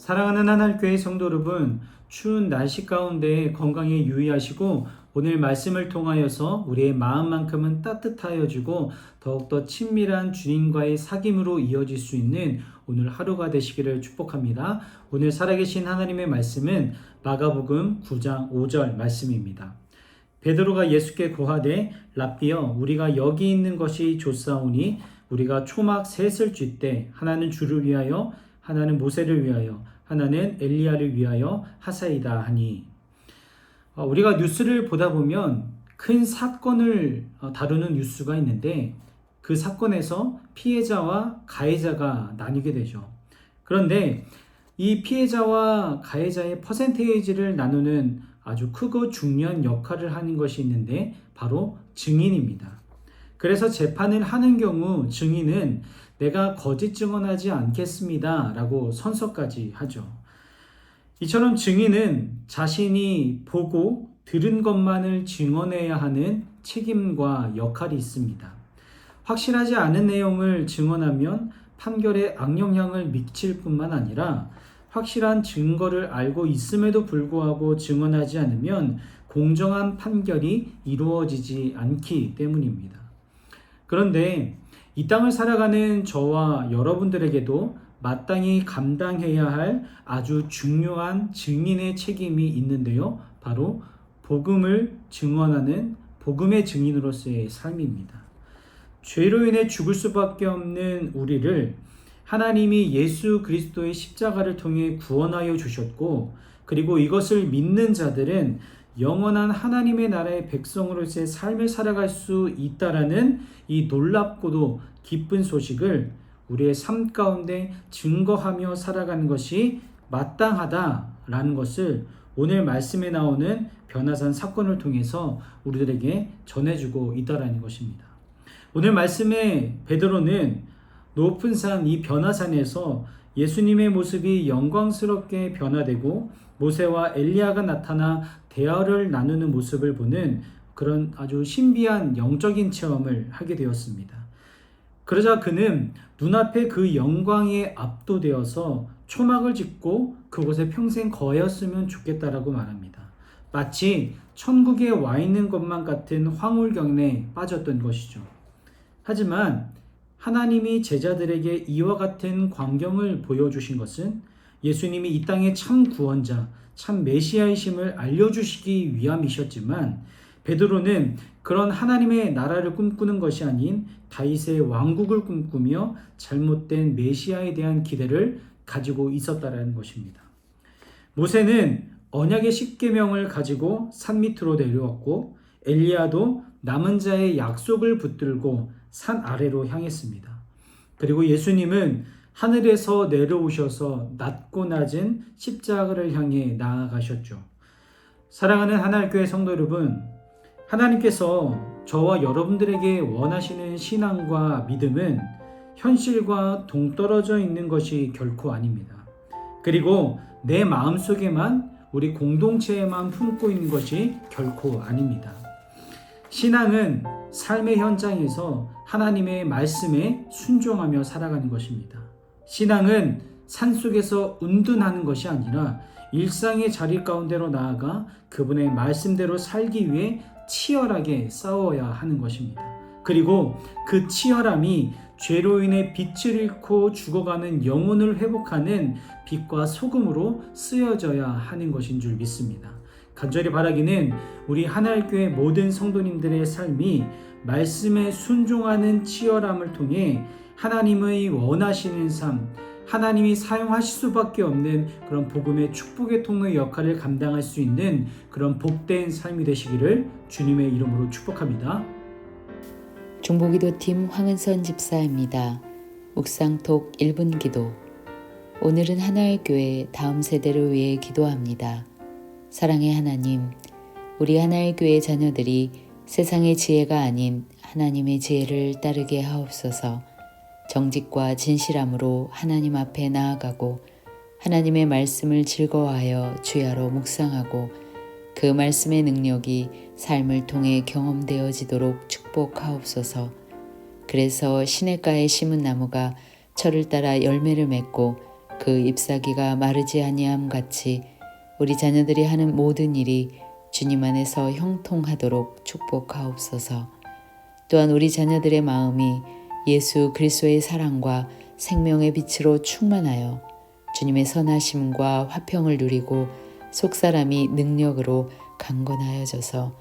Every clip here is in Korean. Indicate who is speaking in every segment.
Speaker 1: 사랑하는 하나님교회 성도 여러분, 추운 날씨 가운데 건강에 유의하시고 오늘 말씀을 통하여서 우리의 마음만큼은 따뜻하여지고 더욱더 친밀한 주님과의 사귐으로 이어질 수 있는 오늘 하루가 되시기를 축복합니다. 오늘 살아계신 하나님의 말씀은 마가복음 9장 5절 말씀입니다. 베드로가 예수께 고하되 랍비여 우리가 여기 있는 것이 좋사오니 우리가 초막 셋을 쥘때 하나는 주를 위하여 하나는 모세를 위하여 하나는 엘리야를 위하여 하사이다 하니 어, 우리가 뉴스를 보다 보면 큰 사건을 어, 다루는 뉴스가 있는데 그 사건에서 피해자와 가해자가 나뉘게 되죠. 그런데 이 피해자와 가해자의 퍼센테이지를 나누는 아주 크고 중요한 역할을 하는 것이 있는데 바로 증인입니다. 그래서 재판을 하는 경우 증인은 내가 거짓 증언하지 않겠습니다. 라고 선서까지 하죠. 이처럼 증인은 자신이 보고 들은 것만을 증언해야 하는 책임과 역할이 있습니다. 확실하지 않은 내용을 증언하면 판결에 악영향을 미칠 뿐만 아니라 확실한 증거를 알고 있음에도 불구하고 증언하지 않으면 공정한 판결이 이루어지지 않기 때문입니다. 그런데 이 땅을 살아가는 저와 여러분들에게도 마땅히 감당해야 할 아주 중요한 증인의 책임이 있는데요. 바로 복음을 증언하는 복음의 증인으로서의 삶입니다. 죄로 인해 죽을 수밖에 없는 우리를 하나님이 예수 그리스도의 십자가를 통해 구원하여 주셨고, 그리고 이것을 믿는 자들은 영원한 하나님의 나라의 백성으로서의 삶을 살아갈 수 있다라는 이 놀랍고도 기쁜 소식을 우리의 삶 가운데 증거하며 살아가는 것이 마땅하다라는 것을 오늘 말씀에 나오는 변화산 사건을 통해서 우리들에게 전해주고 있다라는 것입니다. 오늘 말씀에 베드로는 높은 산 이 변화산에서 예수님의 모습이 영광스럽게 변화되고 모세와 엘리야가 나타나 대화를 나누는 모습을 보는 그런 아주 신비한 영적인 체험을 하게 되었습니다. 그러자 그는 눈앞에 그 영광에 압도되어서 초막을 짓고 그곳에 평생 거하였으면 좋겠다라고 말합니다. 마치 천국에 와 있는 것만 같은 황홀경에 빠졌던 것이죠. 하지만 하나님이 제자들에게 이와 같은 광경을 보여주신 것은 예수님이 이 땅의 참 구원자, 참 메시아이심을 알려주시기 위함이셨지만 베드로는 그런 하나님의 나라를 꿈꾸는 것이 아닌 다윗의 왕국을 꿈꾸며 잘못된 메시아에 대한 기대를 가지고 있었다라는 것입니다. 모세는 언약의 십계명을 가지고 산 밑으로 내려왔고 엘리야도 남은 자의 약속을 붙들고 산 아래로 향했습니다. 그리고 예수님은 하늘에서 내려오셔서 낮고 낮은 십자가를 향해 나아가셨죠. 사랑하는 하나님교회 성도 여러분, 하나님께서 저와 여러분들에게 원하시는 신앙과 믿음은 현실과 동떨어져 있는 것이 결코 아닙니다. 그리고 내 마음 속에만 우리 공동체에만 품고 있는 것이 결코 아닙니다. 신앙은 삶의 현장에서 하나님의 말씀에 순종하며 살아가는 것입니다. 신앙은 산 속에서 운둔하는 것이 아니라 일상의 자리 가운데로 나아가 그분의 말씀대로 살기 위해 치열하게 싸워야 하는 것입니다. 그리고 그 치열함이 죄로 인해 빛을 잃고 죽어가는 영혼을 회복하는 빛과 소금으로 쓰여져야 하는 것인 줄 믿습니다. 간절히 바라기는 우리 하나교회 모든 성도님들의 삶이 말씀에 순종하는 치열함을 통해 하나님의 원하시는 삶, 하나님이 사용하실 수밖에 없는 그런 복음의 축복의 통로 역할을 감당할 수 있는 그런 복된 삶이 되시기를 주님의 이름으로 축복합니다.
Speaker 2: 중보기도팀 황은선 집사입니다. 묵상톡 1분 기도. 오늘은 하나의 교회 다음 세대를 위해 기도합니다. 사랑의 하나님, 우리 하나의 교회 자녀들이 세상의 지혜가 아닌 하나님의 지혜를 따르게 하옵소서. 정직과 진실함으로 하나님 앞에 나아가고 하나님의 말씀을 즐거워하여 주야로 묵상하고 그 말씀의 능력이 삶을 통해 경험되어지도록 축복하옵소서. 그래서 시냇가에 심은 나무가 철을 따라 열매를 맺고 그 잎사귀가 마르지 아니함 같이 우리 자녀들이 하는 모든 일이 주님 안에서 형통하도록 축복하옵소서. 또한 우리 자녀들의 마음이 예수 그리스도의 사랑과 생명의 빛으로 충만하여 주님의 선하심과 화평을 누리고 속사람이 능력으로 강건하여져서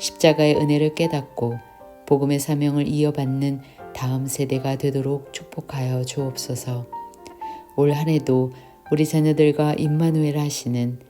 Speaker 2: 십자가의 은혜를 깨닫고 복음의 사명을 이어받는 다음 세대가 되도록 축복하여 주옵소서. 올 한 해도 우리 자녀들과 임마누엘 하시는